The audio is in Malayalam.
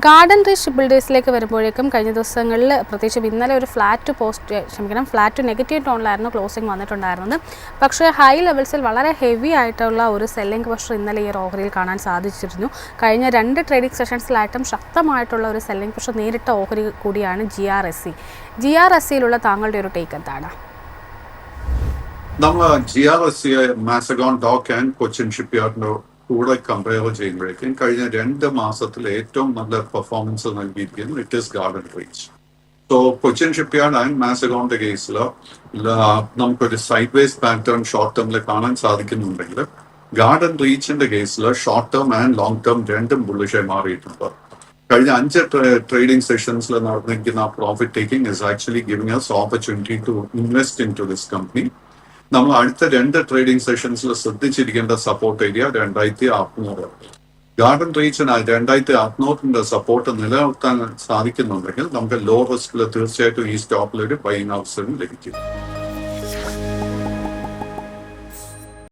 ഗാർഡൻ റീച്ച് ബിൽഡേഴ്സിലേക്ക് വരുമ്പോഴേക്കും കഴിഞ്ഞ ദിവസങ്ങളിൽ പ്രത്യേകിച്ചും ഇന്നലെ ഒരു ഫ്ലാറ്റ് പോസ്റ്റ് ക്ഷമിക്കണം ഫ്ലാറ്റ് നെഗറ്റീവ് ടോണിലായിരുന്നു ക്ലോസിംഗ് വന്നിട്ടുണ്ടായിരുന്നത്. പക്ഷേ ഹൈ ലെവൽസിൽ വളരെ ഹെവി ആയിട്ടുള്ള ഒരു സെല്ലിംഗ് പ്രഷർ ഇന്നലെ ഈ ഒരു ഓഹരിയിൽ കാണാൻ സാധിച്ചിരുന്നു. കഴിഞ്ഞ രണ്ട് ട്രേഡിംഗ് സെഷൻസിലായിട്ടും ശക്തമായിട്ടുള്ള ഒരു സെല്ലിംഗ് പ്രഷർ നേരിട്ട ഓഹരി കൂടിയാണ് G R S C G R S സിയിലുള്ള താങ്കളുടെ ഒരു ടേക്ക് എന്താണ്? നമ്മൾ G R S C Mazagon dock and Cochin ഷിപ്പ്യാർഡിന്റെ കൂടെ കമ്പയർ ചെയ്യുമ്പോഴേക്കും കഴിഞ്ഞ രണ്ട് മാസത്തിൽ ഏറ്റവും നല്ല പെർഫോമൻസ് നൽകിയിരിക്കുന്നത് it is garden reach so Cochin shipyard and മാസഗോണിന്റെ കേസിൽ നമുക്കൊരു സൈഡ് വേസ് പാറ്റേൺ ഷോർട്ട് ടേമിൽ കാണാൻ സാധിക്കുന്നുണ്ടെങ്കിൽ ഗാർഡൻ റീച്ചിന്റെ കേസിൽ short term and long term രണ്ടും ബുള്ളിഷായി മാറിയിട്ടുണ്ട്. കഴിഞ്ഞ അഞ്ച് ട്രേഡിംഗ് സെഷൻസിൽ നടന്നിരിക്കുന്ന profit taking is actually giving us opportunity to invest in to this company നമ്മൾ അടുത്ത രണ്ട് ട്രേഡിംഗ് സെഷൻസിൽ ശ്രദ്ധിച്ചിരിക്കേണ്ട സപ്പോർട്ട് ഏരിയ രണ്ടായിരത്തി അറുന്നൂറ് ഗാർഡൻ റീച്ചിന് രണ്ടായിരത്തി അറുന്നൂറിന്റെ സപ്പോർട്ട് നിലനിർത്താൻ സാധിക്കുന്നുണ്ടെങ്കിൽ നമുക്ക് ലോ റിസ്കിൽ തീർച്ചയായിട്ടും ഈ സ്റ്റോക്കിൽ ബൈങ് അവസരം ലഭിക്കും.